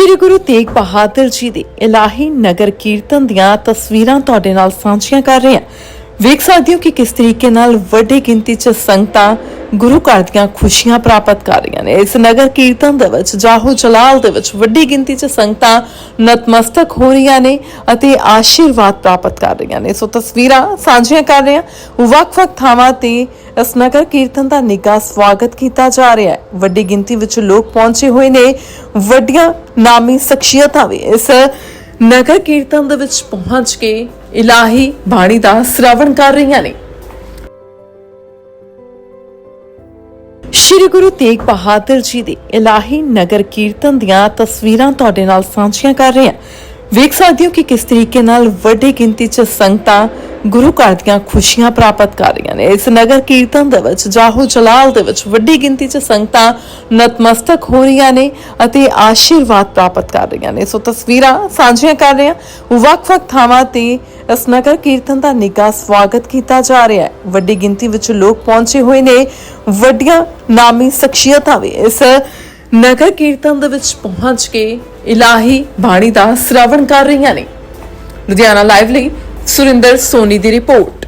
ਸ਼੍ਰੀ ਗੁਰੂ ਤੇਗ ਬਹਾਦਰ ਜੀ ਦੇ ਇਲਾਹੀ ਨਗਰ ਕੀਰਤਨ ਦੀਆਂ ਤਸਵੀਰਾਂ ਤੁਹਾਡੇ ਨਾਲ ਸਾਂਝੀਆਂ ਕਰ ਰਹੇ ਹਾਂ। ਵੇਖ ਸਕਦੇ ਹੋ ਕਿ ਕਿਸ ਤਰੀਕੇ ਨਾਲ ਵੱਡੀ ਗਿਣਤੀ 'ਚ ਸੰਗਤਾਂ ਗੁਰੂ ਘਰ ਦੀਆਂ ਖੁਸ਼ੀਆਂ ਪ੍ਰਾਪਤ ਕਰ ਰਹੀਆਂ ਨੇ। ਇਸ ਨਗਰ ਕੀਰਤਨ ਦੇ ਵਿੱਚ ਜਾਹੋ ਜਲਾਲ ਦੇ ਵਿੱਚ ਵੱਡੀ ਗਿਣਤੀ 'ਚ ਸੰਗਤਾਂ ਨਤਮਸਤਕ ਹੋ ਰਹੀਆਂ ਨੇ ਅਤੇ ਆਸ਼ੀਰਵਾਦ ਪ੍ਰਾਪਤ ਕਰ ਰਹੀਆਂ ਨੇ। ਸੋ ਤਸਵੀਰਾਂ ਸਾਂਝੀਆਂ ਕਰ ਰਹੇ ਹਾਂ। ਵੱਖ-ਵੱਖ ਥਾਵਾਂ ਤੇ ਇਸ ਨਗਰ ਕੀਰਤਨ ਦਾ ਨਿੱਘਾ ਸਵਾਗਤ ਕੀਤਾ ਜਾ ਰਿਹਾ ਹੈ। ਵੱਡੀ ਗਿਣਤੀ ਵਿੱਚ ਲੋਕ ਪਹੁੰਚੇ ਹੋਏ ਨੇ। ਵੱਡੀਆਂ ਨਾਮੀ ਸ਼ਖਸੀਅਤਾਂ ਵੀ ਇਸ ਨਗਰ ਕੀਰਤਨ ਦੇ ਵਿੱਚ ਪਹੁੰਚ ਕੇ ਇਲਾਹੀ ਬਾਣੀ ਦਾ ਸ਼ਰਵਣ ਕਰ ਰਹੀਆਂ ਨੇ। ਸ਼੍ਰੀ ਗੁਰੂ ਤੇਗ ਬਹਾਦਰ ਜੀ ਦੇ ਇਲਾਹੀ ਨਗਰ ਕੀਰਤਨ ਦੀਆਂ ਤਸਵੀਰਾਂ ਤੁਹਾਡੇ ਨਾਲ ਸਾਂਝੀਆਂ ਕਰ ਰਹੇ ਹਾਂ। ਵੇਖ ਸਕਦੇ ਹੋ ਕਿ ਕਿਸ ਤਰੀਕੇ ਨਾਲ ਵੱਡੀ ਗਿਣਤੀ 'ਚ ਸੰਗਤਾਂ ਗੁਰੂ ਘਰ ਦੀਆਂ ਖੁਸ਼ੀਆਂ ਪ੍ਰਾਪਤ ਕਰ ਰਹੀਆਂ ਨੇ। ਇਸ ਨਗਰ ਕੀਰਤਨ ਦੇ ਵਿੱਚ, ਜਾਹੋ ਜਲਾਲ ਦੇ ਵਿੱਚ ਵੱਡੀ ਗਿਣਤੀ 'ਚ ਸੰਗਤਾਂ ਨਤਮਸਤਕ ਹੋ ਰਹੀਆਂ ਨੇ ਅਤੇ ਆਸ਼ੀਰਵਾਦ ਪ੍ਰਾਪਤ ਕਰ ਰਹੀਆਂ ਨੇ। ਸੋ ਤਸਵੀਰਾਂ ਸਾਂਝੀਆਂ ਕਰ ਰਹੇ ਹਾਂ। ਵੱਖ-ਵੱਖ ਥਾਵਾਂ ਤੇ ਇਸ ਨਗਰ ਕੀਰਤਨ ਦਾ ਨਿੱਘਾ ਸਵਾਗਤ ਕੀਤਾ ਜਾ ਰਿਹਾ ਹੈ। ਵੱਡੀ ਗਿਣਤੀ ਵਿੱਚ ਲੋਕ ਪਹੁੰਚੇ ਹੋਏ ਨੇ। ਵੱਡੀਆਂ ਨਾਮੀ ਸ਼ਖਸੀਅਤਾਂ ਵੀ ਇਸ ਨਗਰ ਕੀਰਤਨ ਦੇ ਵਿੱਚ ਪਹੁੰਚ ਕੇ ਇਲਾਹੀ ਬਾਣੀ ਦਾ ਸ਼ਰਵਣ ਕਰ ਰਹੀਆਂ ਨੇ। ਲੁਧਿਆਣਾ ਲਾਈਵ ਲਈ ਸੁਰਿੰਦਰ ਸੋਨੀ ਦੀ ਰਿਪੋਰਟ।